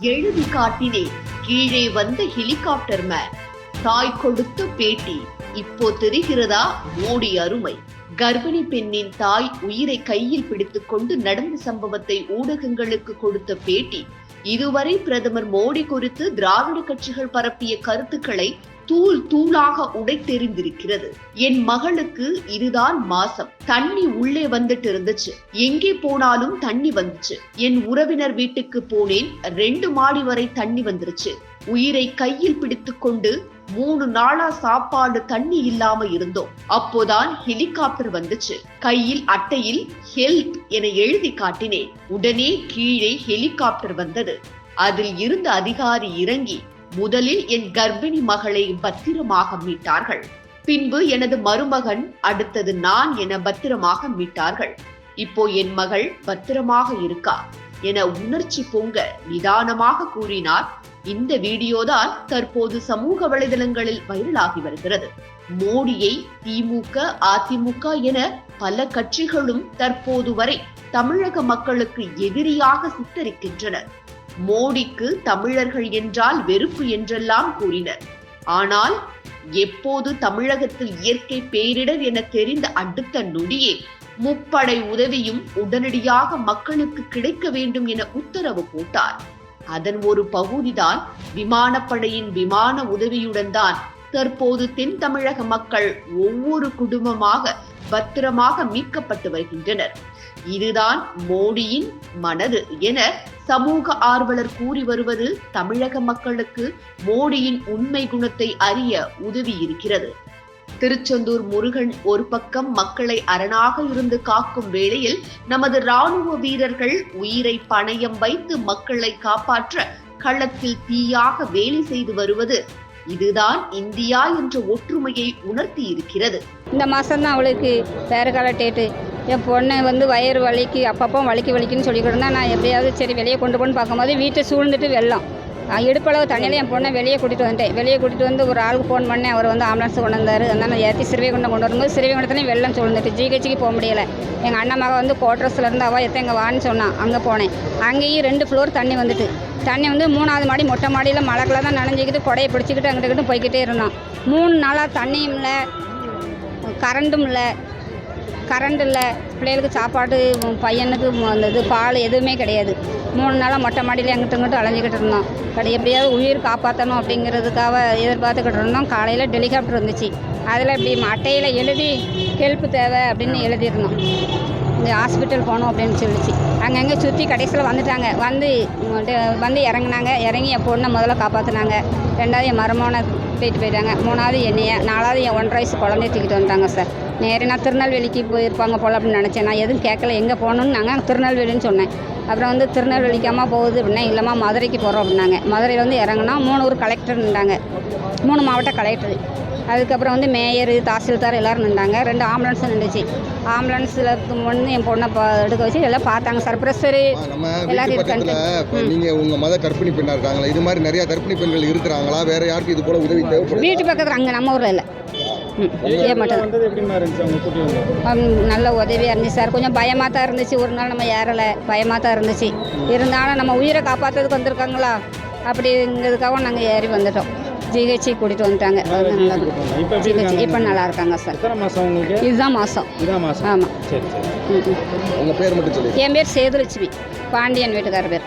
எழுதி காட்டினேன் கீழே வந்த ஹெலிகாப்டர் மேன் தாய் கொடுத்த பேட்டி. இப்போ தெரிகிறதா? மோடி அருமை. கர்ப்பிணி பெண்ணின் தாய் உயிரை கையில் பிடித்துக்கொண்டு நடந்த சம்பவத்தை ஊடகங்களுக்கு கொடுத்த பேட்டி. இதுவரை பிரதமர் மோடி குறித்து திராவிட கட்சிகள் பரப்பிய கருத்துக்களை தூள் தூளாக உடைத்தெறிந்திருக்கிறது என் மகளுக்கு இதுதான் மாசம். தண்ணி உள்ளே வந்துட்டு இருந்துச்சு எங்கே போனாலும் தண்ணி வந்துச்சு. என் உறவினர் வீட்டுக்கு போனேன். ரெண்டு மாடி வரை தண்ணி வந்துருச்சு. உயிரை கையில் பிடித்துக்கொண்டு மூணு நாளா சாப்பாடு தண்ணி இல்லாம இருந்தோம். அப்போதான் ஹெலிகாப்டர் வந்துச்சு. கையில் அட்டையில் ஹெல்ப் என எழுதி காட்டினேன். உடனே கீழே ஹெலிகாப்டர் வந்தது. அதில் இருந்த அதிகாரி இறங்கி முதலில் என் கர்ப்பிணி மகளை பத்திரமாக மீட்டார்கள். பின்பு எனது மருமகன் அடுத்தது நான் என பத்திரமாக மீட்டார்கள். இப்போ என் மகள் பத்திரமாக இருக்கா என உணர்ச்சி பொங்க நிதானமாக கூறினார். இந்த வீடியோதான் தற்போது சமூக வலைதளங்களில் வைரலாகி வருகிறது. மோடியை திமுக அதிமுக என பல கட்சிகளும் தற்போது வரை தமிழக மக்களுக்கு எதிரியாக சித்தரிக்கின்றனர் மோடிக்கு தமிழர்கள் என்றால் வெறுப்பு என்றெல்லாம் கூறினர். ஆனால் எப்போது தமிழகத்தில் இயற்கை பேரிடர் என தெரிந்த அடுத்த நொடியே முப்படை உதவியும் உடனடியாக மக்களுக்கு கிடைக்க வேண்டும் என உத்தரவு போட்டார். அதன் ஒரு பகுதிதான் விமானப்படையின் விமான உதவியுடன் தான் தற்போது தென் தமிழக மக்கள் ஒவ்வொரு குடும்பமாக பத்திரமாக மீட்கப்பட்டு வருகின்றனர். இதுதான் மோடியின் மனது என சமூக ஆர்வலர் கூறி வருவது தமிழக மக்களுக்கு மோடியின் உண்மை குணத்தை அறிய உதவி இருக்கிறது. திருச்செந்தூர் முருகன் ஒரு பக்கம் மக்களை அரணாக இருந்து காக்கும் வேளையில் நமது ராணுவ வீரர்கள் உயிரை பணயம் வைத்து மக்களை காப்பாற்ற களத்தில் தீயாக வேலை செய்து வருவது இதுதான் இந்தியா என்ற ஒற்றுமையை உணர்த்தி இருக்கிறது இந்த மாதம் தான் அவளுக்கு வேறு கால டேட்டு என் பொண்ணை வந்து வயிறு வலிக்கு அப்பப்போ வலிக்கு வலிக்குன்னு சொல்லிக்கிட்டு இருந்தா நான் எப்படியாவது சரி வெளியே கொண்டு போன்னு பார்க்கும்போது வீட்டை சூழ்ந்துட்டு வெள்ளம் இடுப்பளவு தண்ணியில் என் பொண்ணை வெளியே கூட்டிகிட்டு வந்துட்டேன். வெளியே கூட்டிகிட்டு வந்து ஒரு ஆளுக்கு ஃபோன் பண்ணேன். அவர் வந்து ஆம்புலன்ஸ் கொண்டு வந்தார். அதனால் ஏற்றி சிறுவைகுண்டம் கொண்டு வரும்போது சிறுவைகுண்டத்துலேயும் வெள்ளம் சூழ்ந்துட்டு ஜிஹெச்சுக்கு போக முடியலை. எங்கள் அண்ணன் மகன் வந்து கோட்ரஸில் இருந்து அவள் எத்த எங்கள் வான்னு சொன்னான். அங்கே போனேன். அங்கேயும் ரெண்டு ஃப்ளோர் தண்ணி வந்துட்டு. தண்ணி வந்து மூணாவது மாடி மொட்டை மாடியில் மழைக்குள்ள தான் நனைஞ்சிக்கிட்டு கொடையை பிடிச்சிக்கிட்டு அங்கிட்ட போய்கிட்டே இருந்தோம் மூணு நாளாக தண்ணியும் இல்லை கரண்டும் இல்லை. கரண்ட் இல்லை. பிள்ளைகளுக்கு சாப்பாடு பையனுக்கு அந்த இது பால் எதுவுமே கிடையாது. மூணு நாளாக மொட்டை மாடியில் எங்கிட்ட இங்கிட்ட அலைஞ்சிக்கிட்டு இருந்தோம். கடை எப்படியாவது உயிர் காப்பாற்றணும் அப்படிங்கிறதுக்காக எதிர்பார்த்துக்கிட்டு இருந்தோம். காலையில் டெலிகாப்டர் வந்துச்சு. அதில் இப்படி அட்டையில் எழுதி ஹெல்ப் தேவை அப்படின்னு எழுதியிருந்தோம். இந்த ஹாஸ்பிட்டல் போகணும் அப்படின்னு சொல்லிச்சு. அங்கங்கே சுற்றி கடைசியில் வந்துட்டாங்க. வந்து வந்து இறங்குனாங்க. இறங்கி என் பொண்ணை முதல்ல காப்பாற்றினாங்க ரெண்டாவது என் மருமகனை போயிட்டு போயிட்டாங்க. மூணாவது என்னைய நாலாவது என் ஒன்றரை வயசு குழந்தைய தூக்கிட்டு வந்துட்டாங்க சார். நேரே நான் திருநெல்வேலிக்கு போயிருப்பாங்க போல் அப்படின்னு நினச்சேன். நான் எதுவும் கேட்கல. எங்கே போகணுன்னு நாங்கள் திருநெல்வேலின்னு சொன்னேன். அப்புறம் வந்து திருநெல்வேலிக்காமா போகுது அப்படின்னா இல்லைம்மா மதுரைக்கு போகிறோம் அப்படின்னாங்க. மதுரையில் வந்து இறங்கினா மூணு ஊர் கலெக்டர் நின்றாங்க மூணு மாவட்ட கலெக்டர் அதுக்கப்புறம் வந்து மேயர் தாசில்தார் எல்லோரும் நின்றாங்க ரெண்டு ஆம்புலன்ஸும் நின்றுச்சு ஆம்புலன்ஸில் ஒன்று என் பொண்ணை எடுக்க வச்சு எல்லாம் பார்த்தாங்க சார் ப்ரெஷரு நம்ம எல்லாரும் வீட்டு பக்கத்துல இருக்காங்க. நீங்க உங்க மத கர்ப்பிணி பெண்ணா இருக்காங்களா இது மாதிரி நிறைய கர்ப்பிணி பெண்கள் இருக்கிறாங்களா? வேற யாருக்கும் இது போல உதவி தேவைப்படுது? வீட்டு பக்கத்தில் அங்கே நம்ம ஊரில் இல்லை. நல்ல உதவியாக இருந்துச்சு சார். கொஞ்சம் பயமாக தான் இருந்துச்சு. ஒரு நாள் நம்ம ஏறலை. பயமாக தான் இருந்துச்சு. இருந்தாலும் நம்ம உயிரை காப்பாற்றுறதுக்கு வந்திருக்காங்களா? அப்படிங்கிறதுக்காக நாங்கள் ஏறி வந்துட்டோம். ஜிஹெச்சி கூட்டிகிட்டு வந்துட்டாங்க. நல்லா இப்போ நல்லா இருக்காங்க சார். இதுதான் மாதம் ஆமாம் சரி சரி. ம் ம். உங்க பேர் மட்டும் சொல்லி என் பேர் சேதுலட்சுமி. பாண்டியன் வீட்டுக்கார பேர்.